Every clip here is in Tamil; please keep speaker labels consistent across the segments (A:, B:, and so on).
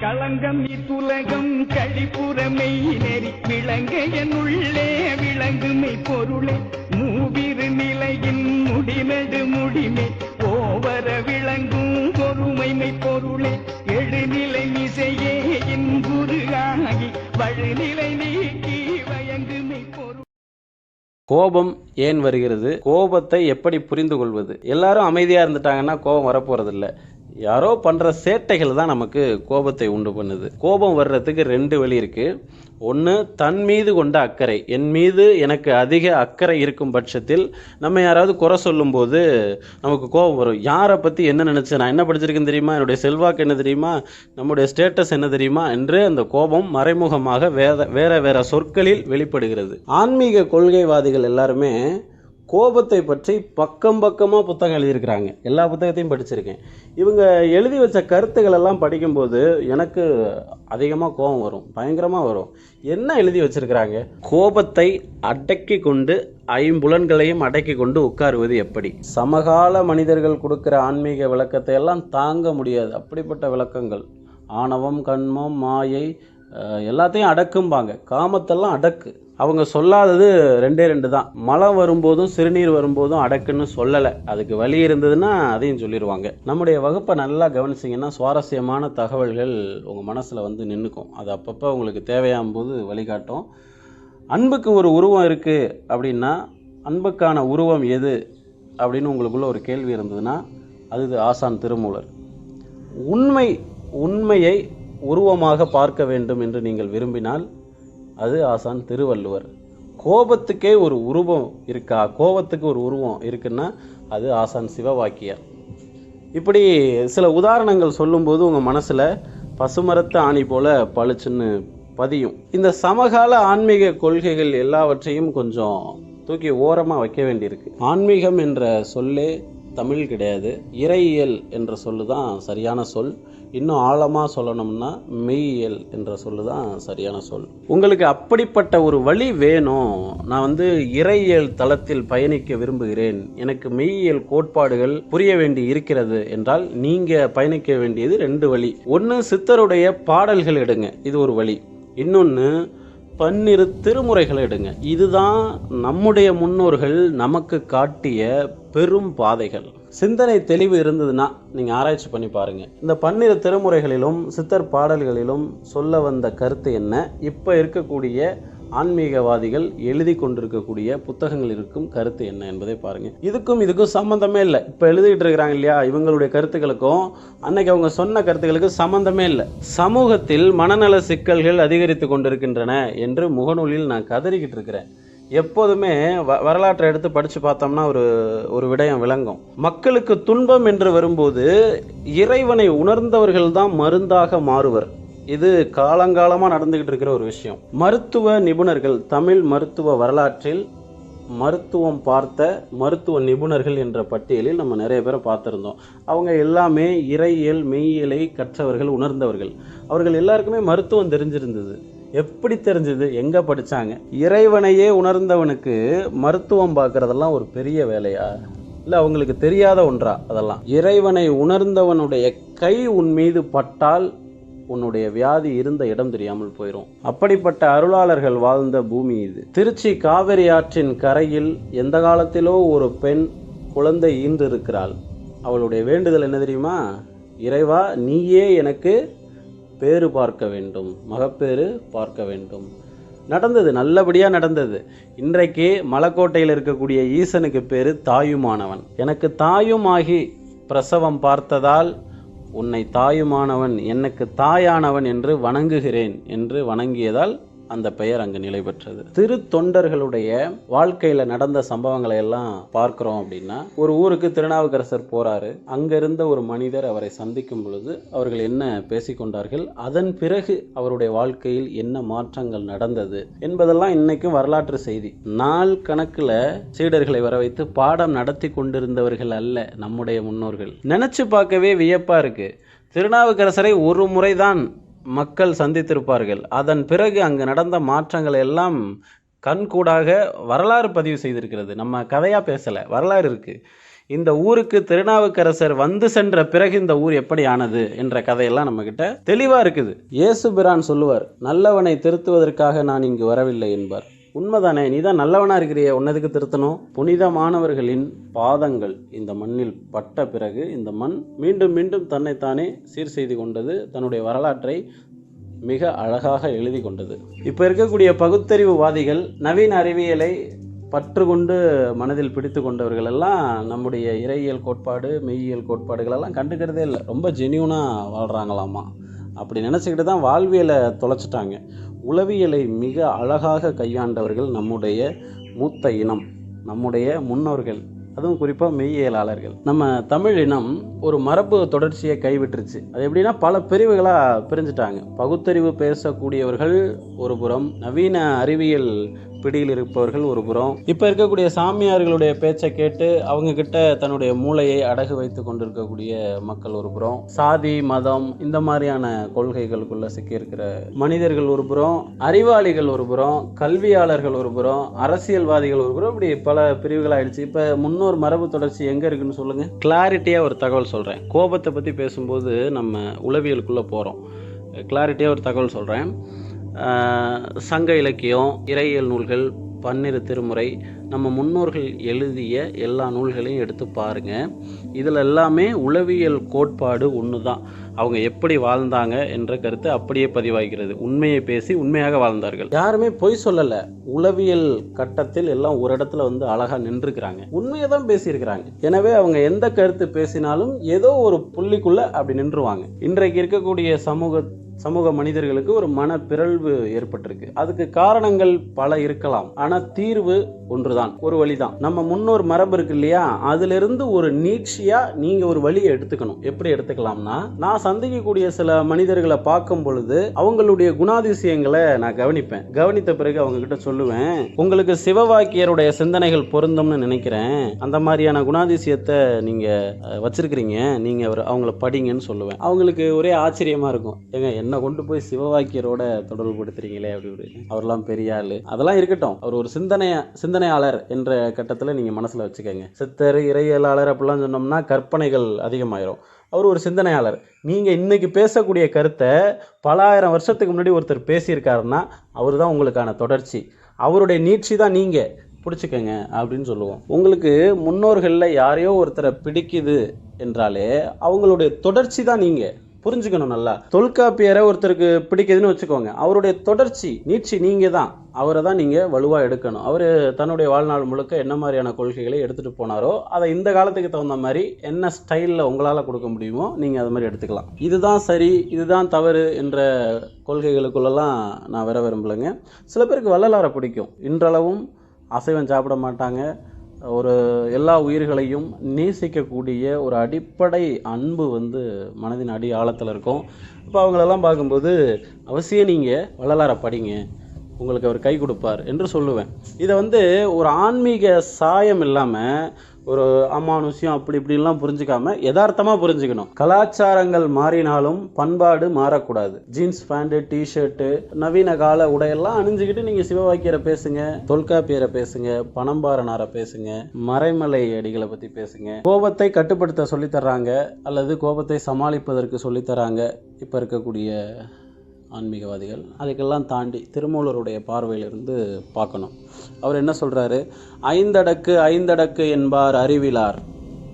A: களங்கம் இத்துலகம் கழிப்புறமை நெறி விளங்க என்னுள்ளே விளங்குமை பொருளே. மூவிரு நிலையின் முடிநடு முடிமை. ஓவர விளங்கும் பொறுமைமை பொருளே. எழுநிலை இசையே இன்புரு ஆகி வழுநிலை நீக்கி வயங்குமை பொருள்.
B: கோபம் ஏன் வருகிறது? கோபத்தை எப்படி புரிந்து கொள்வது எல்லாரும் அமைதியாக இருந்துட்டாங்கன்னா கோபம் வரப்போறதில்ல. யாரோ பண்ணுற சேட்டைகள் தான் நமக்கு கோபத்தை உண்டு பண்ணுது. கோபம் வர்றதுக்கு ரெண்டு வழி இருக்குது ஒன்று தன் மீது கொண்ட அக்கறை. என் மீது எனக்கு அதிக அக்கறை இருக்கும் பட்சத்தில் நம்ம யாராவது குறை சொல்லும்போது நமக்கு கோபம் வரும். யாரை பற்றி என்ன நினச்சி நான் என்ன படிச்சிருக்கேன் தெரியுமா? என்னுடைய செல்வாக்கு என்ன தெரியுமா? நம்முடைய ஸ்டேட்டஸ் என்ன தெரியுமா? என்று அந்த கோபம் மறைமுகமாக வேற வேற வேற சொற்களில் வெளிப்படுகிறது. ஆன்மீக கொள்கைவாதிகள் எல்லாருமே கோபத்தை பற்றி பக்கம் பக்கமாக புத்தகம் எழுதியிருக்கிறாங்க. எல்லா புத்தகத்தையும் படிச்சிருக்கேன். இவங்க எழுதி வச்ச கருத்துக்கள் எல்லாம் படிக்கும்போது எனக்கு அதிகமாக கோபம் வரும். பயங்கரமாக வரும். என்ன எழுதி வச்சிருக்கிறாங்க? கோபத்தை அடக்கி கொண்டு ஐம்புலன்களையும் அடக்கி கொண்டு உட்காருவது எப்படி? சமகால மனிதர்கள் கொடுக்கிற ஆன்மீக விளக்கத்தை எல்லாம் தாங்க முடியாது. அப்படிப்பட்ட விளக்கங்கள். ஆணவம் கண்மம் மாயை எல்லாத்தையும் அடக்கும்பாங்க. காமத்தெல்லாம் அடக்கு. அவங்க சொல்லாதது ரெண்டே ரெண்டு தான். மழை வரும்போதும் சிறுநீர் வரும்போதும் அடக்குன்னு சொல்லலை. அதுக்கு வழி இருந்ததுன்னா அதையும் சொல்லிடுவாங்க நம்முடைய வகுப்பை நல்லா கவனிச்சிங்கன்னா சுவாரஸ்யமான தகவல்கள் உங்கள் மனசில் வந்து நின்றுக்கும் அது அப்பப்போ உங்களுக்கு தேவையாகும் போது வழிகாட்டும். அன்புக்கு ஒரு உருவம் இருக்குது அப்படின்னா அன்புக்கான உருவம் எது அப்படின்னு உங்களுக்குள்ள ஒரு கேள்வி இருந்ததுன்னா அது ஆசான் திருமூலர். உண்மை உண்மையை உருவமாக பார்க்க வேண்டும் என்று நீங்கள் விரும்பினால் அது ஆசான் திருவள்ளுவர். கோபத்துக்கே ஒரு உருவம் இருக்கா? கோபத்துக்கு ஒரு உருவம் இருக்குன்னா அது ஆசான் சிவவாக்கியர். இப்படி சில உதாரணங்கள் சொல்லும்போது உங்கள் மனசில் பசுமரத்து ஆணி போல பளிச்சுன்னு பதியும். இந்த சமகால ஆன்மீக கொள்கைகள் எல்லாவற்றையும் கொஞ்சம் தூக்கி ஓரமாக வைக்க வேண்டியிருக்கு. ஆன்மீகம் என்ற சொல்லே தமிழ் கிடையாது. இறையியல் என்ற சொல்லு தான் சரியான சொல். இன்னும் ஆழமாக சொல்லணும்னா மெய்யியல் என்ற சொல்லு தான் சரியான சொல். உங்களுக்கு அப்படிப்பட்ட ஒரு வழி வேணும். நான் வந்து இறையியல் தளத்தில் பயணிக்க விரும்புகிறேன். எனக்கு மெய்யியல் கோட்பாடுகள் புரிய வேண்டி இருக்கிறது என்றால் நீங்கள் பயணிக்க வேண்டியது ரெண்டு வழி. ஒன்று சித்தருடைய பாடல்கள் எடுங்க. இது ஒரு வழி. இன்னொன்று பன்னிரு திருமுறைகளை எடுங்க. இதுதான் நம்முடைய முன்னோர்கள் நமக்கு காட்டிய பெரும் பாதைகள். சிந்தனை தெளிவு இருந்ததுன்னா நீங்கள் ஆராய்ச்சி பண்ணி பாருங்கள் இந்த பன்னிரு திருமுறைகளிலும் சித்தர் பாடல்களிலும் சொல்ல வந்த கருத்து என்ன? இப்போ இருக்கக்கூடிய ஆன்மீகவாதிகள் எழுதி கொண்டிருக்கக்கூடிய புத்தகங்கள் இருக்கும் கருத்து என்ன என்பதை பாருங்கள் இதுக்கும் இதுக்கும் சம்மந்தமே இல்லை. இப்போ எழுதிட்டு இருக்கிறாங்க இல்லையா? இவங்களுடைய கருத்துக்களுக்கும் அன்னைக்கு அவங்க சொன்ன கருத்துக்களுக்கு சம்மந்தமே இல்லை. சமூகத்தில் மனநல சிக்கல்கள் அதிகரித்து கொண்டிருக்கின்றன என்று முகநூலில் நான் கதறிக்கிட்டு இருக்கிறேன். எப்போதுமே வ வரலாற்றை எடுத்து படித்து பார்த்தோம்னா ஒரு ஒரு விடயம் விளங்கும். மக்களுக்கு துன்பம் என்று வரும்போது இறைவனை உணர்ந்தவர்கள் தான் மருந்தாக மாறுவர். இது காலங்காலமாக நடந்துக்கிட்டு இருக்கிற ஒரு விஷயம். மருத்துவ நிபுணர்கள் தமிழ் மருத்துவ வரலாற்றில் மருத்துவம் பார்த்த மருத்துவ நிபுணர்கள் என்ற பட்டியலில் நம்ம நிறைய பேரை பார்த்துருந்தோம். அவங்க எல்லாமே இறையியல் மெய்யியலை கற்றவர்கள் உணர்ந்தவர்கள். அவர்கள் எல்லாருக்குமே மருத்துவம் தெரிஞ்சிருந்தது. எப்படி தெரிஞ்சது? எங்கே படித்தாங்க இறைவனையே உணர்ந்தவனுக்கு மருத்துவம் பார்க்குறதெல்லாம் ஒரு பெரிய வேலையா? இல்லை அவங்களுக்கு தெரியாத ஒன்றா அதெல்லாம்? இறைவனை உணர்ந்தவனுடைய கை உன் மீது பட்டால் உன்னுடைய வியாதி இருந்த இடம் தெரியாமல் போயிடும் அப்படிப்பட்ட அருளாளர்கள் வாழ்ந்த பூமி இது. திருச்சி காவிரி ஆற்றின் கரையில் எந்த காலத்திலோ ஒரு பெண் குழந்தை ஈன்றிருக்கிறாள். அவளுடைய வேண்டுதல் என்ன தெரியுமா? இறைவா நீயே எனக்கு பேறு பார்க்க வேண்டும். மகப்பேறு பார்க்க வேண்டும். நடந்தது நல்லபடியாக நடந்தது. இன்றைக்கு மலைக்கோட்டையில் இருக்கக்கூடிய ஈசனுக்கு பேர் தாயுமானவன். எனக்கு தாயுமாகி பிரசவம் பார்த்ததால் உன்னை தாயுமானவன் எனக்கு தாயானவன் என்று வணங்குகிறேன் என்று வணங்கியதால் அந்த பெயர் அங்கு நிலை பெற்றது. திரு தொண்டர்களுடைய வாழ்க்கையில நடந்த சம்பவங்களை எல்லாம் பார்க்கிறோம் அப்படின்னா ஒரு ஊருக்கு திருநாவுக்கரசர் போறாரு. அங்கிருந்த ஒரு மனிதர் அவரை சந்திக்கும் பொழுது அவர்கள் என்ன பேசிக்கொண்டார்கள் அதன் பிறகு அவருடைய வாழ்க்கையில் என்ன மாற்றங்கள் நடந்தது? என்பதெல்லாம் இன்னைக்கும் வரலாற்று செய்தி. நாள் கணக்கில் சீடர்களை வர வைத்து பாடம் நடத்தி கொண்டிருந்தவர்கள் அல்ல நம்முடைய முன்னோர்கள். நினைச்சு பார்க்கவே வியப்பா இருக்கு. திருநாவுக்கரசரை ஒரு முறைதான் மக்கள் சந்தித்திருப்பார்கள். அதன் பிறகு அங்கு நடந்த மாற்றங்களை எல்லாம் கண்கூடாக வரலாறு பதிவு செய்திருக்கிறது. நம்ம கதையாக பேசலை வரலாறு இருக்குது இந்த ஊருக்கு திருநாவுக்கரசர் வந்து சென்ற பிறகு இந்த ஊர் எப்படி ஆனது என்ற கதையெல்லாம் நம்மக்கிட்ட தெளிவாக இருக்குது. இயேசு பிரான் சொல்லுவார் நல்லவனை திருத்துவதற்காக நான் இங்கு வரவில்லை என்பார். உண்மைதானே? நீ தான் நல்லவனாக இருக்கிறிய உன்னதுக்கு திருத்தணும். புனிதமானவர்களின் பாதங்கள் இந்த மண்ணில் பட்ட பிறகு இந்த மண் மீண்டும் மீண்டும் தன்னைத்தானே சீர் செய்து கொண்டது தன்னுடைய வரலாற்றை மிக அழகாக எழுதி கொண்டது. இப்போ இருக்கக்கூடிய பகுத்தறிவுவாதிகள் நவீன அறிவியலை பற்று கொண்டு மனதில் பிடித்து கொண்டவர்கள் எல்லாம் நம்முடைய இறையியல் கோட்பாடு மெய்யியல் கோட்பாடுகளெல்லாம் கண்டுக்கிறதே இல்லை. ரொம்ப ஜெனியூனாக வாழ்கிறாங்களாமா அப்படி நினச்சிக்கிட்டு தான் வாழ்வியலை தொலைச்சிட்டாங்க. உளவியலை மிக அழகாக கையாண்டவர்கள் நம்முடைய மூத்த இனம் நம்முடைய முன்னோர்கள் அதுவும் குறிப்பாக மெய்யியலாளர்கள். நம்ம தமிழ் இனம் ஒரு மரபு தொடர்ச்சியை கைவிட்டுருச்சு. அது எப்படின்னா பல பிரிவுகளாக பிரிஞ்சுட்டாங்க. பகுத்தறிவு பேசக்கூடியவர்கள் ஒரு புறம் நவீன அறிவியல் பிடியில் இருப்பவர்கள் ஒரு புறம் இப்போ இருக்கக்கூடிய சாமியார்களுடைய பேச்சை கேட்டு அவங்க கிட்ட தன்னுடைய மூளையை அடகு வைத்து கொண்டிருக்கக்கூடிய மக்கள் ஒரு புறம் சாதி மதம் இந்த மாதிரியான கொள்கைகளுக்குள்ள சிக்கியிருக்கிற மனிதர்கள் ஒரு புறம் அறிவாளிகள் ஒரு புறம் கல்வியாளர்கள் ஒரு புறம் அரசியல்வாதிகள் ஒரு புறம் இப்படி பல பிரிவுகள் ஆயிடுச்சு இப்போ முன்னோர் மரபு தொடர்ச்சி எங்கே இருக்குன்னு சொல்லுங்க. கிளாரிட்டியாக ஒரு தகவல் சொல்கிறேன் கோபத்தை பற்றி பேசும்போது நம்ம உளவியலுக்குள்ளே போகிறோம் கிளாரிட்டியாக ஒரு தகவல் சொல்கிறேன் சங்க இலக்கியம் இறையியல் நூல்கள் பன்னிரு திருமுறை நம்ம முன்னோர்கள் எழுதிய எல்லா நூல்களையும் எடுத்து பாருங்கள் இதில் எல்லாமே உளவியல் கோட்பாடு ஒன்று தான் அவங்க எப்படி வாழ்ந்தாங்க என்ற கருத்து அப்படியே பதிவாகிறது. உண்மையை பேசி உண்மையாக வாழ்ந்தார்கள். யாருமே பொய் சொல்லலை. உளவியல் கட்டத்தில் எல்லாம் ஒரு இடத்துல வந்து அழகாக நின்றுக்கிறாங்க. உண்மையை தான் பேசியிருக்கிறாங்க. எனவே அவங்க எந்த கருத்து பேசினாலும் ஏதோ ஒரு புள்ளிக்குள்ளே அப்படி நின்றுவாங்க. இன்றைக்கு இருக்கக்கூடிய சமூக சமூக மனிதர்களுக்கு ஒரு மன பிறழ்வு ஏற்பட்டிருக்கு. அதுக்கு காரணங்கள் பல இருக்கலாம். ஆனா தீர்வு ஒன்றுதான் ஒரு வழிதான். நம்ம முன்னோர் மரபு இருக்கு இல்லையா? அதுல இருந்து ஒரு நீட்சியா நீங்க ஒரு வழியை எடுத்துக்கணும். எப்படி எடுத்துக்கலாம்னா நான் சந்திக்கக்கூடிய சில மனிதர்களை பார்க்கும் பொழுது அவங்களுடைய குணாதிசயங்களை நான் கவனிப்பேன். கவனித்த பிறகு அவங்க கிட்ட சொல்லுவேன் உங்களுக்கு சிவவாக்கியருடைய சிந்தனைகள் பொருந்தும்னு நினைக்கிறேன். அந்த மாதிரியான குணாதிசயத்தை நீங்க வச்சிருக்கிறீங்க. நீங்க அவர் அவங்கள படிங்கன்னு சொல்லுவேன். அவங்களுக்கு ஒரே ஆச்சரியமா இருக்கும். ஏங்க என்ன கொண்டு போய் சிவவாக்கியரோட தொடர்பு படுத்துறீங்களே அப்படி இப்படி அவர்லாம் பெரிய ஆள். அதெல்லாம் இருக்கட்டும். அவர் ஒரு சிந்தனைய சிந்தனையாளர் என்ற கட்டத்தில் நீங்கள் மனசில் வச்சுக்கோங்க. சித்தர் இறையலாளர் அப்படிலாம் சொன்னோம்னா கற்பனைகள் அதிகமாயிரும். அவர் ஒரு சிந்தனையாளர். நீங்கள் இன்னைக்கு பேசக்கூடிய கருத்தை பல ஆயிரம் வருஷத்துக்கு முன்னாடி ஒருத்தர் பேசியிருக்காருன்னா அவர் தான் உங்களுக்கான தொடர்ச்சி. அவருடைய நீட்சி தான் நீங்கள் பிடிச்சிக்கங்க அப்படின்னு சொல்லுவோம். உங்களுக்கு முன்னோர்களில் யாரையோ ஒருத்தரை பிடிக்குது என்றாலே அவங்களுடைய தொடர்ச்சி தான் நீங்கள் புரிஞ்சுக்கணும் நல்லா. தொல்காப்பியரை ஒருத்தருக்கு பிடிக்குதுன்னு வச்சுக்கோங்க. அவருடைய தொடர்ச்சி நீட்சி நீங்கள் தான். அவரை தான் நீங்கள் வலுவாக எடுக்கணும். அவர் தன்னுடைய வாழ்நாள் முழுக்க என்ன மாதிரியான கொள்கைகளை எடுத்துகிட்டு போனாரோ அதை இந்த காலத்துக்கு தகுந்த மாதிரி என்ன ஸ்டைலில் உங்களால் கொடுக்க முடியுமோ நீங்கள் அது மாதிரி எடுத்துக்கலாம். இதுதான் சரி இதுதான் தவறு என்ற கொள்கைகளுக்குள்ளெல்லாம் நான் வர விரும்பலைங்க. சில பேருக்கு வள்ளலாரை பிடிக்கும். இன்றளவும் அசைவம் சாப்பிட மாட்டாங்க. ஒரு எல்லா உயிர்களையும் நேசிக்கக்கூடிய ஒரு அடிப்படை அன்பு வந்து மனதின் அடி ஆழத்தில் இருக்கும். இப்போ அவங்களெல்லாம் பார்க்கும்போது அவசியம் நீங்கள் வள்ளலார படிங்க. உங்களுக்கு அவர் கை கொடுப்பார் என்று சொல்லுவேன். இதை வந்து ஒரு ஆன்மீக சாயம் இல்லாமல் ஒரு அமானுஷ்யம் அப்படி இப்படிலாம் புரிஞ்சுக்காம யதார்த்தமாக புரிஞ்சுக்கணும். கலாச்சாரங்கள் மாறினாலும் பண்பாடு மாறக்கூடாது. ஜீன்ஸ் பேண்ட்டு டிஷர்ட்டு நவீன கால உடையெல்லாம் அணிஞ்சுக்கிட்டு நீங்கள் சிவவாக்கியரை பேசுங்க தொல்காப்பியரை பேசுங்க பணம்பாரனாரை பேசுங்க மறைமலை அடிகளை பற்றி பேசுங்க. கோபத்தை கட்டுப்படுத்த சொல்லித்தர்றாங்க அல்லது கோபத்தை சமாளிப்பதற்கு சொல்லித்தராங்க இப்போ இருக்கக்கூடிய ஆன்மீகவாதிகள் அதுக்கெல்லாம் தாண்டி திருமூலருடைய பார்வையிலிருந்து பார்க்கணும். அவர் என்ன சொல்கிறாரு ஐந்தடக்கு ஐந்தடக்கு என்பார் அறிவிலார்.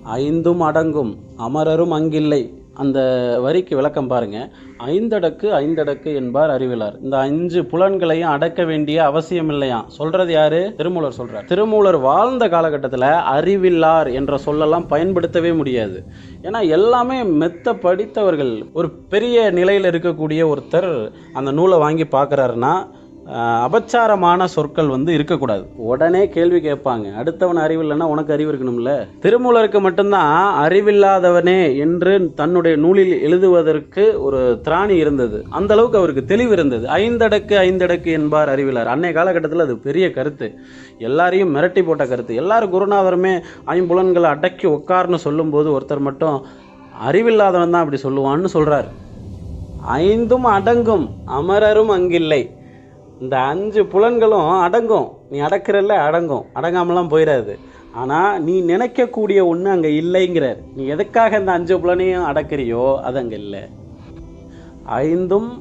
B: ஐந்தும் அடங்கும் அமரரும் அங்கில்லை. அந்த வரிக்கு விளக்கம் பாருங்க. ஐந்தடக்கு ஐந்தடக்கு என்பார் அறிவிலார். இந்த அஞ்சு புலன்களையும் அடக்க வேண்டிய அவசியம் இல்லையாம் சொல்றது யாரு? திருமூலர் சொல்றார். திருமூலர் வாழ்ந்த காலகட்டத்தில் அறிவில்லார் என்ற சொல்லெல்லாம் பயன்படுத்தவே முடியாது. ஏன்னா எல்லாமே மெத்த படித்தவர்கள். ஒரு பெரிய நிலையில் இருக்கக்கூடிய ஒருத்தர் அந்த நூலை வாங்கி பார்க்குறாருன்னா அபச்சாரமான சொற்கள் வந்து இருக்கக்கூடாது. உடனே கேள்வி கேட்பாங்க. அடுத்தவன் அறிவு இல்லைன்னா உனக்கு அறிவு இருக்கணும்ல? திருமூலருக்கு மட்டும்தான் அறிவில்லாதவனே என்று தன்னுடைய நூலில் எழுதுவதற்கு ஒரு திராணி இருந்தது. அந்த அளவுக்கு அவருக்கு தெளிவு இருந்தது. ஐந்தடக்கு ஐந்தடக்கு என்பார் அறிவிலார் அன்னைய காலகட்டத்தில் அது பெரிய கருத்து. எல்லாரையும் மிரட்டி போட்ட கருத்து. எல்லாரும் குருநாதருமே ஐம்புலன்களை அடக்கி உட்கார்னு சொல்லும்போது ஒருத்தர் மட்டும் அறிவில்லாதவன் தான் அப்படி சொல்லுவான்னு சொல்றார். ஐந்தும் அடங்கும் அமரரும் அங்கில்லை. இந்த அஞ்சு புலன்களும் அடங்கும். நீ அடக்கிறல்ல அடங்கும். அடங்காமலாம் போயிடாது ஆனால் நீ நினைக்கக்கூடிய ஒன்று அங்கே இல்லைங்கிறார். நீ எதுக்காக இந்த அஞ்சு புலனையும் அடக்கிறியோ அது அங்கே இல்லை. ஐந்தும்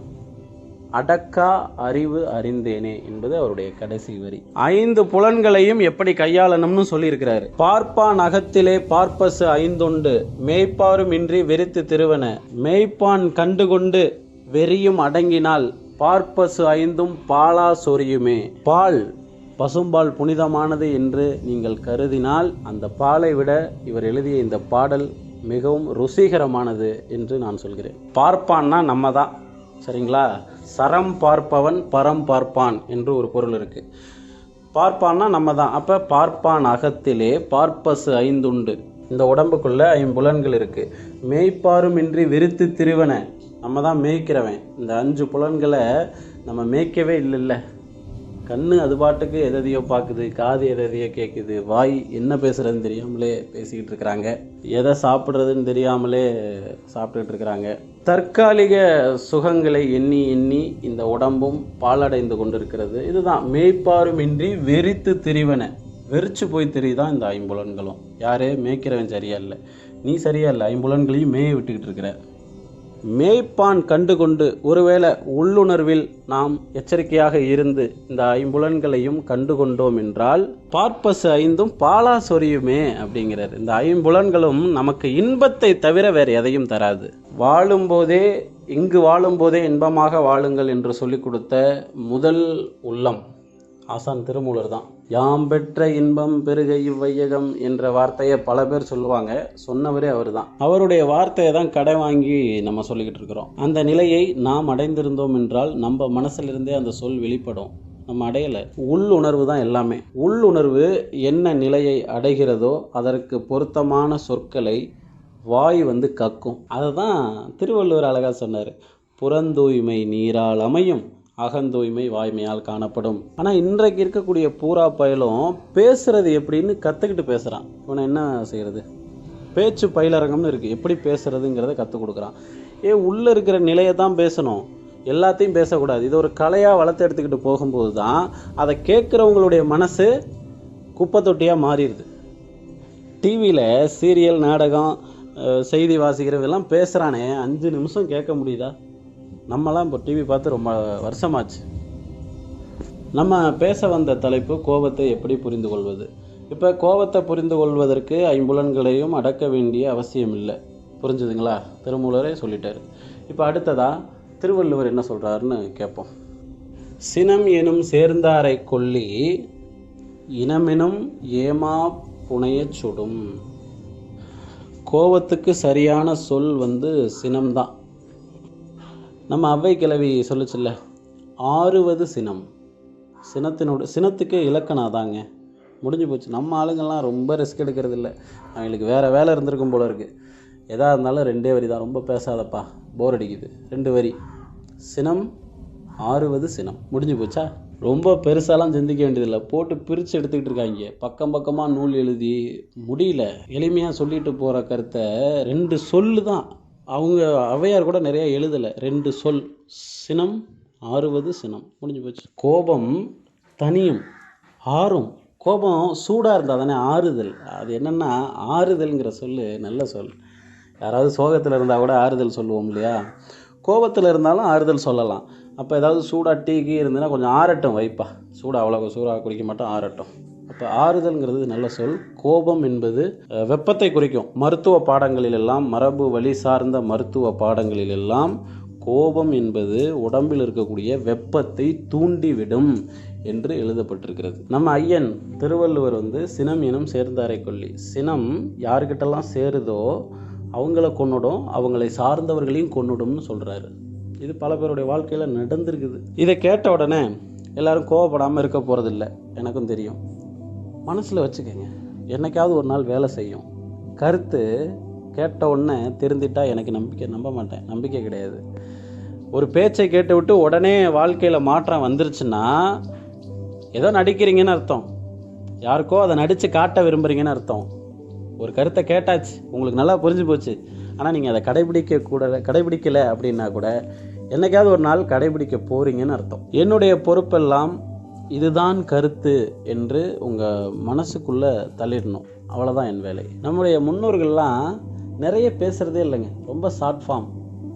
B: அடக்கா அறிவு அறிந்தேனே என்பது அவருடைய கடைசி வரி. ஐந்து புலன்களையும் எப்படி கையாளணும்னு சொல்லியிருக்கிறாரு. பார்ப்பான் அகத்திலே பார்ப்பசு ஐந்துண்டு. மேய்ப்பாரும் இன்றி வெறித்து திருவன. மேய்ப்பான் கண்டுகொண்டு வெறியும் அடங்கினால் பார்ப்பசு ஐந்தும் பாலா சொரியுமே. பால் பசும்பால் புனிதமானது என்று நீங்கள் கருதினால் அந்த பாலை விட இவர் எழுதிய இந்த பாடல் மிகவும் ருசிகரமானது என்று நான் சொல்கிறேன். பார்ப்பான்னா நம்ம தான் சரிங்களா? சரம் பார்ப்பவன் பரம் பார்ப்பான் என்று ஒரு பொருள் இருக்குது பார்ப்பான்னா நம்ம தான் அப்போ பார்ப்பான் அகத்திலே பார்ப்பசு ஐந்துண்டு. இந்த உடம்புக்குள்ளே ஐம்புலன்கள் இருக்குது மெய்ப்பாருமின்றி விருத்து திருவன. நம்ம தான் மேய்க்கிறவன். இந்த அஞ்சு புலன்களை நம்ம மேய்க்கவே இல்லைல்ல. கண்ணு அது பாட்டுக்கு எதையோ பார்க்குது காது எதையோ கேட்குது வாய் என்ன பேசுகிறதுன்னு தெரியாமலே பேசிக்கிட்டு இருக்கிறாங்க. எதை சாப்பிட்றதுன்னு தெரியாமலே சாப்பிட்டுக்கிட்டு இருக்கிறாங்க. தற்காலிக சுகங்களை எண்ணி எண்ணி இந்த உடம்பும் பாலடைந்து கொண்டிருக்கிறது. இதுதான் மேய்ப்பாருமின்றி வெறித்து திரிவன. வெறிச்சு போய் தெரியுதான் இந்த ஐம்புலன்களும். யாரே? மேய்க்கிறவன் சரியா இல்லை. நீ சரியா இல்லை. ஐம்புலன்களையும் மேய விட்டுக்கிட்டு இருக்கிற. மேய்ப்பான் கண்டுகொண்டு ஒருவேளை உள்ளுணர்வில் நாம் எச்சரிக்கையாக இருந்து இந்த ஐம்புலன்களையும் கண்டுகொண்டோம் என்றால் பார்ப்பசு ஐந்தும் பாலா சொரியுமே அப்படிங்கிறார். இந்த ஐம்புலன்களும் நமக்கு இன்பத்தை தவிர வேறு எதையும் தராது. வாழும்போதே இங்கு வாழும்போதே இன்பமாக வாழுங்கள் என்று சொல்லிக் கொடுத்த முதல் உள்ளம். ஆசான் திருமூலர் தான். யாம் பெற்ற இன்பம் பெருக இவ்வையகம் என்ற வார்த்தையை பல பேர் சொல்லுவாங்க. சொன்னவரே அவர் தான் அவருடைய வார்த்தையை தான் கடை வாங்கி நம்ம சொல்லிக்கிட்டு இருக்கிறோம். அந்த நிலையை நாம் அடைந்திருந்தோம் என்றால் நம்ம மனசிலிருந்தே அந்த சொல் வெளிப்படும். நம்ம அடையலை. உள்ளுணர்வு தான் எல்லாமே. உள்ளுணர்வு என்ன நிலையை அடைகிறதோ அதற்கு பொருத்தமான சொற்களை வாய் வந்து கக்கும். அதை தான் திருவள்ளுவர் அழகாக சொன்னார். புறந்தூய்மை நீரால் அமையும் அகந்தூய்மை வாய்மையால் காணப்படும். ஆனால் இன்றைக்கு இருக்கக்கூடிய பூரா பயலும் பேசுறது எப்படின்னு கற்றுக்கிட்டு பேசுகிறான் இவனை என்ன செய்கிறது பேச்சு பயிலரங்கம்னு இருக்குது எப்படி பேசுறதுங்கிறத கற்றுக் கொடுக்குறான். ஏ உள்ளே இருக்கிற நிலையை தான் பேசணும். எல்லாத்தையும் பேசக்கூடாது. இது ஒரு கலையாக வளர்த்து எடுத்துக்கிட்டு போகும்போது தான் அதை கேட்குறவங்களுடைய மனசு குப்பை தொட்டியாக மாறிடுது. டிவியில் சீரியல் நாடகம் செய்தி வாசிக்கிறவெல்லாம் பேசுகிறானே அஞ்சு நிமிஷம் கேட்க முடியுதா? நம்மலாம் இப்போ டிவி பார்த்து ரொம்ப வருஷமாச்சு. நம்ம பேச வந்த தலைப்பு கோபத்தை எப்படி புரிந்து கொள்வது? இப்போ கோபத்தை புரிந்து கொள்வதற்கு ஐம்புலன்களையும் அடக்க வேண்டிய அவசியம் இல்லை. புரிஞ்சுதுங்களா? திருமூலரே சொல்லிட்டார். இப்போ அடுத்ததா திருவள்ளுவர் என்ன சொல்கிறாருன்னு கேட்போம் சினம் எனும் சேர்ந்தாரை கொல்லி இனமெனும் ஏமா புனையச் சுடும். கோபத்துக்கு சரியான சொல் வந்து சினம்தான். நம்ம அவ்வை கிழவி சொல்லுச்சுல்ல ஆறுவது சினம். சினத்தினோட சினத்துக்கு இலக்கணம் அதாங்க முடிஞ்சு போச்சு. நம்ம ஆளுங்கள்லாம் ரொம்ப ரிஸ்க் எடுக்கிறது இல்லை அவங்களுக்கு வேறு வேலை இருந்திருக்கும் போல இருக்குது எதாக இருந்தாலும் ரெண்டே வரி தான். ரொம்ப பேசாதப்பா. போர் அடிக்குது. ரெண்டு வரி. சினம் ஆறுவது சினம். முடிஞ்சு போச்சா? ரொம்ப பெருசாலாம் சிந்திக்க வேண்டியதில்லை. போட்டு பிரித்து எடுத்துக்கிட்டு இருக்காங்க. பக்கம் பக்கமாக நூல் எழுதி முடியல. எளிமையாக சொல்லிட்டு போகிற கருத்தை ரெண்டு சொல்லு தான் அவங்க ஔவையார் கூட நிறைய எழுதலை. ரெண்டு சொல். சினம் ஆறுவது சினம். முடிஞ்சு போச்சு. கோபம் தனியும் ஆறும். கோபம் சூடாக இருந்தால் தானே ஆறுதல். அது என்னென்னா ஆறுதல்ங்கிற சொல் நல்ல சொல். யாராவது சோகத்தில் இருந்தால் கூட ஆறுதல் சொல்லுவோம் இல்லையா? கோபத்தில் இருந்தாலும் ஆறுதல் சொல்லலாம். அப்போ ஏதாவது சூடாக டீ கீ இருந்ததுன்னா கொஞ்சம் ஆறட்டும் வைப்பா. சூடாக அவ்வளோ சூடாக குடிக்க மாட்டோம் ஆறட்டும். அப்போ ஆறுதல்ங்கிறது நல்ல சொல். கோபம் என்பது வெப்பத்தை குறிக்கும். மருத்துவ பாடங்களிலெல்லாம் மரபு வழி சார்ந்த மருத்துவ பாடங்களிலெல்லாம் கோபம் என்பது உடம்பில் இருக்கக்கூடிய வெப்பத்தை தூண்டிவிடும் என்று எழுதப்பட்டிருக்கிறது. நம்ம ஐயன் திருவள்ளுவர் வந்து சினம் எனும் சேர்ந்தாரை கொல்லி. சினம் யாருக்கிட்டெல்லாம் சேருதோ அவங்கள கொன்னுடும் அவங்களை சார்ந்தவர்களையும் கொன்னுடும்னு சொல்கிறாரு இது பல பேருடைய வாழ்க்கையில் நடந்திருக்குது. இதை கேட்ட உடனே எல்லாரும் கோவப்படாமல் இருக்க போகிறதில்ல எனக்கும் தெரியும். மனசில் வச்சுக்கோங்க. என்னைக்காவது ஒரு நாள் வேலை செய்யும். கருத்து கேட்ட உடனே திருந்திட்டா எனக்கு நம்பிக்கை நம்ப மாட்டேன். நம்பிக்கை கிடையாது. ஒரு பேச்சை கேட்டு விட்டு உடனே வாழ்க்கையில் மாற்றம் வந்துருச்சுன்னா ஏதோ நடிக்கிறீங்கன்னு அர்த்தம். யாருக்கோ அதை நடித்து காட்ட விரும்புகிறீங்கன்னு அர்த்தம். ஒரு கருத்தை கேட்டாச்சு. உங்களுக்கு நல்லா புரிஞ்சு போச்சு. ஆனால் நீங்கள் அதை கடைபிடிக்க கூட கடைபிடிக்கலை அப்படின்னா கூட என்னைக்காவது ஒரு நாள் கடைபிடிக்க போகிறீங்கன்னு அர்த்தம். என்னுடைய பொறுப்பெல்லாம் இதுதான் கருத்து என்று உங்கள் மனசுக்குள்ளே தள்ளிடணும். அவ்வளோதான் என் வேலை. நம்முடைய முன்னோர்கள்லாம் நிறைய பேசுகிறதே இல்லைங்க. ரொம்ப ஷார்ட் ஃபார்ம்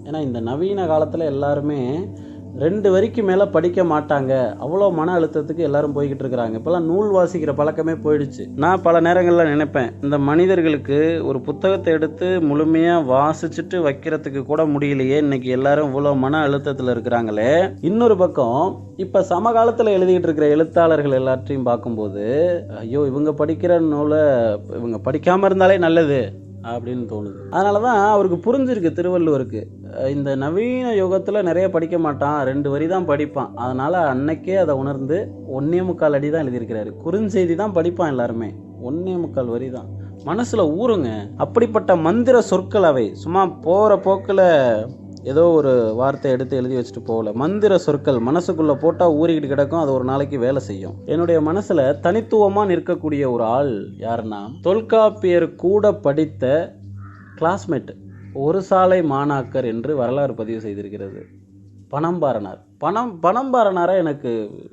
B: ஏன்னா இந்த நவீன காலத்தில் எல்லாருமே ரெண்டு வரிக்கு மேலே படிக்க மாட்டாங்க. அவ்வளோ மன அழுத்தத்துக்கு எல்லாரும் போய்கிட்டு இருக்கிறாங்க. இப்போல்லாம் நூல் வாசிக்கிற பழக்கமே போயிடுச்சு. நான் பல நேரங்களில் நினைப்பேன் இந்த மனிதர்களுக்கு ஒரு புத்தகத்தை எடுத்து முழுமையாக வாசிச்சுட்டு வைக்கிறதுக்கு கூட முடியலையே. இன்னைக்கு எல்லாரும் இவ்வளோ மன அழுத்தத்தில் இருக்கிறாங்களே. இன்னொரு பக்கம் இப்போ சமகாலத்தில் எழுதிக்கிட்டு இருக்கிற எழுத்தாளர்கள் எல்லாத்தையும் பார்க்கும்போது ஐயோ இவங்க படிக்கிற நூலை இவங்க படிக்காமல் இருந்தாலே நல்லது. அப்படின்னு தோணுது. அதனால தான் அவருக்கு புரிஞ்சிருக்கு திருவள்ளுவருக்கு. இந்த நவீன யுகத்தில் நிறைய படிக்க மாட்டான் ரெண்டு வரி தான் படிப்பான். அதனால் அன்னைக்கே அதை உணர்ந்து ஒன்னே முக்கால் அடி தான் எழுதியிருக்கிறாரு. குறுஞ்செய்தி தான் படிப்பான் எல்லாருமே. ஒன்னே முக்கால் வரி தான் மனசில் ஊறுங்க. அப்படிப்பட்ட மந்திர சொற்கள் அவை. சும்மா போகிற போக்கில் ஏதோ ஒரு வார்த்தை எடுத்து எழுதி வச்சுட்டு போகல. மந்திர சொற்கள் மனசுக்குள்ளே போட்டால் ஊறிக்கிட்டு கிடக்கும். அது ஒரு நாளைக்கு வேலை செய்யும். என்னுடைய மனசில் தனித்துவமாக நிற்கக்கூடிய ஒரு ஆள் யாருன்னா தொல்காப்பியர் கூட படித்த கிளாஸ்மேட் ஒரு சாலை மாணாக்கர் என்று வரலாறு பதிவு செய்திருக்கிறது. பணம்பாரனார். பணம் பணம்பாரனாரை எனக்கு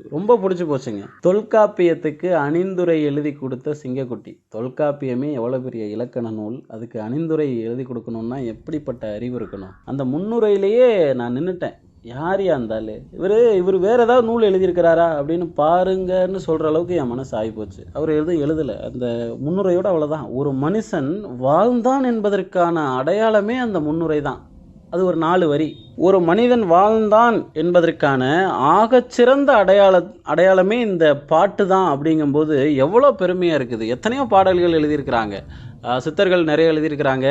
B: ரொம்ப பிடிச்சி போச்சுங்க. தொல்காப்பியத்துக்கு அணிந்துரை எழுதி கொடுத்த சிங்கக்குட்டி. தொல்காப்பியமே எவ்வளோ பெரிய இலக்கண நூல். அதுக்கு அணிந்துரை எழுதி கொடுக்கணும்னா எப்படிப்பட்ட அறிவு இருக்கணும்? அந்த முன்னுரையிலேயே நான் நின்றுட்டேன் யார் இருந்தாலும் இவர் இவர் வேற ஏதாவது நூல் எழுதியிருக்கிறாரா அப்படின்னு பாருங்கன்னு சொல்கிற அளவுக்கு என் மனசு ஆகிப்போச்சு அவர் எதுவும் எழுதலை. அந்த முன்னுரையோடு அவ்வளோதான் ஒரு மனுஷன் வாழ்ந்தான் என்பதற்கான அடையாளமே அந்த முன்னுரை தான் அது ஒரு நாலு வரி. ஒரு மனிதன் வாழ்ந்தான் என்பதற்கான ஆகச்சிறந்த அடையாள அடையாளமே இந்த பாட்டு தான் அப்படிங்கும்போது எவ்வளோ பெருமையாக இருக்குது. எத்தனையோ பாடல்கள் எழுதியிருக்கிறாங்க. சித்தர்கள் நிறைய எழுதியிருக்கிறாங்க.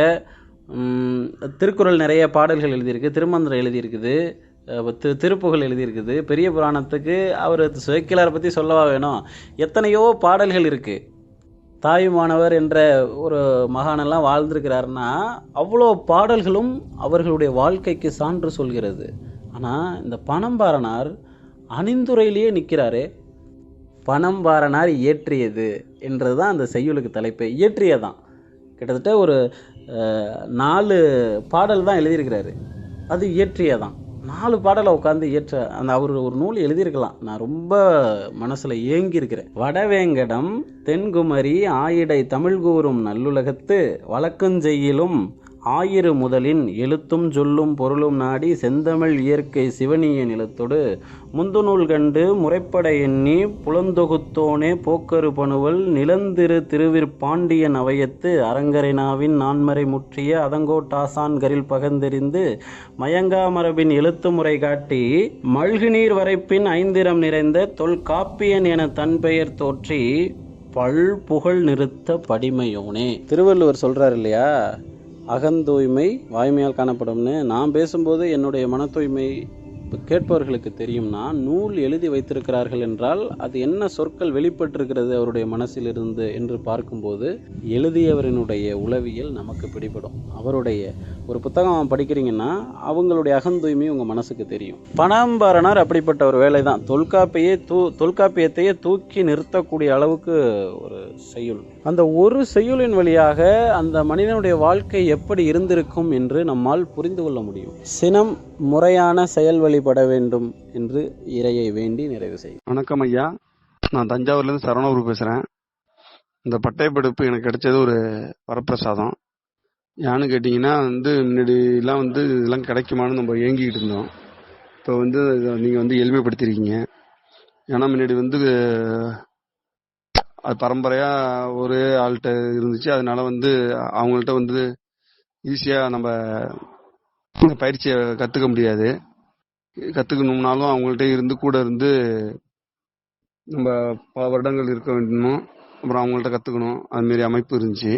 B: திருக்குறள் நிறைய பாடல்கள் எழுதியிருக்கு திருமந்திரம் எழுதியிருக்குது திரு திருப்புகழ் எழுதியிருக்குது. பெரிய புராணத்துக்கு அவர் சுயக்கிலாரை பற்றி சொல்லவா வேணும்? எத்தனையோ பாடல்கள் இருக்குது தாயுமானவர் என்ற ஒரு மகானெல்லாம் வாழ்ந்திருக்கிறாருன்னா அவ்வளோ பாடல்களும் அவர்களுடைய வாழ்க்கைக்கு சான்று சொல்கிறது. ஆனால் இந்த பணம்பாரனார் அணிந்துரையிலேயே நிற்கிறாரே. பணம்பாரனார் இயற்றியது என்றது தான் அந்த செய்யுளுக்கு தலைப்பு. இயற்றியதான். கிட்டத்தட்ட ஒரு நாலு பாடல் தான் எழுதியிருக்கிறாரு. அது இயற்றியதான். நாலு பாடலை உட்காந்து இயற்ற அந்த அவர் ஒரு நூல் எழுதியிருக்கலாம். நான் ரொம்ப மனசில் ஏங்கியிருக்கிறேன். வடவேங்கடம் தென்குமரி ஆயிடை தமிழ் கூறும் நல்லுலகத்து வழக்கஞ்செய்யிலும் ஆயிரு முதலின் எழுத்தும் சொல்லும் பொருளும் நாடி செந்தமிழ் இயற்கை சிவனிய நிலத்தொடு முந்துநூல் கண்டு முறைப்பட எண்ணி புலந்தொகுத்தோனே போக்கரு பணுவல் நிலந்திரு திருவிற் பாண்டியன் அவையத்து அரங்கரினாவின் நான்மறை முற்றிய அதங்கோட்டாசான்கரில் பகந்தெறிந்து மயங்கா மரபின் எழுத்து முறை காட்டி மல்குநீர் வரைப்பின் ஐந்திரம் நிறைந்த தொல்காப்பியன் என தன் பெயர் தோற்றி பல் புகழ் நிறுத்த படிமையோனே. திருவள்ளுவர் சொல்றாரு இல்லையா? அகந்தூய்மை வாய்மையால் காணப்படும்னு நான் பேசும்போது என்னுடைய மன தூய்மை கேட்பவர்களுக்கு தெரியும்னா நூல் எழுதி வைத்திருக்கிறார்கள் என்றால் அது என்ன சொற்கள் வெளிப்பட்டிருக்கிறது அவருடைய மனசிலிருந்து என்று பார்க்கும்போது எழுதியவரினுடைய உளவியல் நமக்கு பிடிபடும். அவருடைய ஒரு புத்தகம் படிக்கிறீங்கன்னா அவங்களுடைய அகந்தூய்மை உங்கள் மனசுக்கு தெரியும். பணம்பரணர் அப்படிப்பட்ட ஒரு வேலை தான் தொல்காப்பியே தூ தொல்காப்பியத்தையே தூக்கி நிறுத்தக்கூடிய அளவுக்கு ஒரு செய்யுள். அந்த ஒரு செய்யுளின் வழியாக அந்த மனிதனுடைய வாழ்க்கை எப்படி இருந்திருக்கும் என்று நம்மால் புரிந்து கொள்ள முடியும். சினம் முறையான செயல் வழிபட வேண்டும் என்று இறையை வேண்டி நிறைவு செய்யும்
C: வணக்கம் ஐயா. நான் தஞ்சாவூர்லேருந்து சரவணகுரு பேசுகிறேன் இந்த பட்டயப்படிப்பு எனக்கு கிடைச்சது ஒரு வரப்பிரசாதம். ஏன்னு கேட்டிங்கன்னா வந்து முன்னாடிலாம் வந்து இதெல்லாம் கிடைக்குமான்னு நம்ம ஏங்கிக்கிட்டு இருந்தோம். இப்போ வந்து நீங்கள் வந்து எளிமைப்படுத்திருக்கீங்க. ஏன்னா முன்னாடி வந்து அது பரம்பரையாக ஒரே ஆள்கிட்ட இருந்துச்சு. அதனால வந்து அவங்கள்ட்ட வந்து ஈஸியாக நம்ம பயிற்சியை கற்றுக்க முடியாது. கற்றுக்கணும்னாலும் அவங்கள்ட்ட இருந்து கூட இருந்து நம்ம பல வருடங்கள் இருக்க வேண்டணும் அப்புறம் அவங்கள்ட்ட கற்றுக்கணும் அதுமாரி அமைப்பு இருந்துச்சு.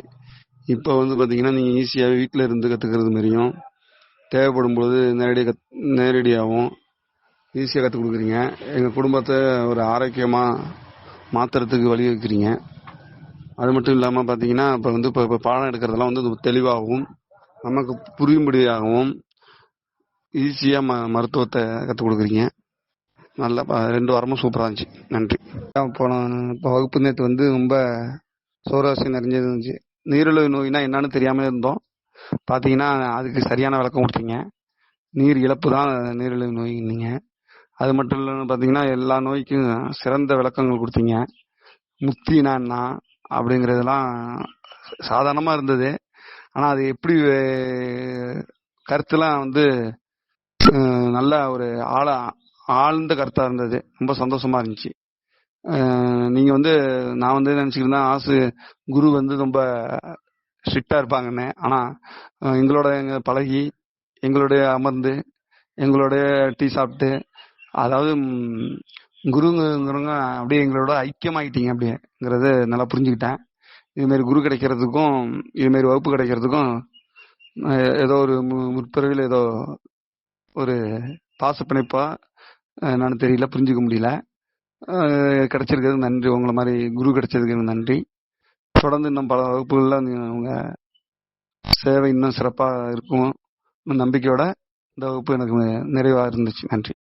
C: இப்போ வந்து பார்த்தீங்கன்னா நீங்கள் ஈஸியாக வீட்டில் இருந்து கற்றுக்கிறது மாரியும் தேவைப்படும் பொழுது நேரடியாக கத் நேரடியாகவும் ஈஸியாக கற்றுக் கொடுக்குறீங்க. எங்கள் குடும்பத்தை ஒரு ஆரோக்கியமாக மாற்றுறதுக்கு வழி வைக்கிறீங்க அது மட்டும் இல்லாமல் பார்த்தீங்கன்னா இப்போ வந்து இப்போ இப்போ பாடம் எடுக்கிறதெல்லாம் வந்து தெளிவாகவும் நமக்கு புரியும்படியாகவும் ஈஸியாக ம மருத்துவத்தை கற்றுக் கொடுக்குறீங்க. நல்லா ப- ரெண்டு வாரமும் சூப்பராக இருந்துச்சு. நன்றி. போன இப்போ வகுப்பு நேற்று வந்து ரொம்ப சோராசி நிறைஞ்சது இருந்துச்சு. நீரிழிவு நோய்னா என்னன்னு தெரியாமல் இருந்தோம். பார்த்தீங்கன்னா அதுக்கு சரியான விளக்கம் கொடுத்தீங்க. நீர் இழப்பு தான் நீரிழிவு நோய்னீங்க அது மட்டும் இல்லைன்னு பார்த்தீங்கன்னா எல்லா நோய்க்கும் சிறந்த விளக்கங்கள் கொடுத்தீங்க. முத்தி என்ன அப்படிங்கிறதெல்லாம் சாதாரணமாக இருந்தது. ஆனால் அது எப்படி கருத்துலாம் வந்து நல்ல ஒரு ஆழ ஆழ்ந்த கருத்தாக இருந்தது. ரொம்ப சந்தோஷமா இருந்துச்சு. நீங்கள் வந்து நான் வந்து நினச்சிக்கிட்டு ஆசு குரு வந்து ரொம்ப ஸ்ட்ரிக்டாக இருப்பாங்கன்னு. ஆனால் எங்களோட எங்கள் பழகி எங்களுடைய அமர்ந்து எங்களுடைய டீ சாப்பிட்டு அதாவது குருங்கிறவங்க அப்படியே எங்களோட ஐக்கியமாயிட்டீங்க அப்படிங்கிறத நல்லா புரிஞ்சுக்கிட்டேன். இதுமாரி குரு கிடைக்கிறதுக்கும் இதுமாரி வகுப்பு கிடைக்கிறதுக்கும் ஏதோ ஒரு மு- ஏதோ ஒரு பாசப்பிணைப்பா அஹ், என்னன்னு தெரியல புரிஞ்சுக்க முடியல. கிடைச்சிருக்கிறது நன்றி. உங்களை மாதிரி குரு கிடைச்சதுக்கு நன்றி. தொடர்ந்து இன்னும் பல வகுப்புகளில் நீ- உங்க சேவை இன்னும் சிறப்பாக இருக்கும். நம்பிக்கையோட இந்த வகுப்பு எனக்கு நிறைவாக இருந்துச்சு. நன்றி.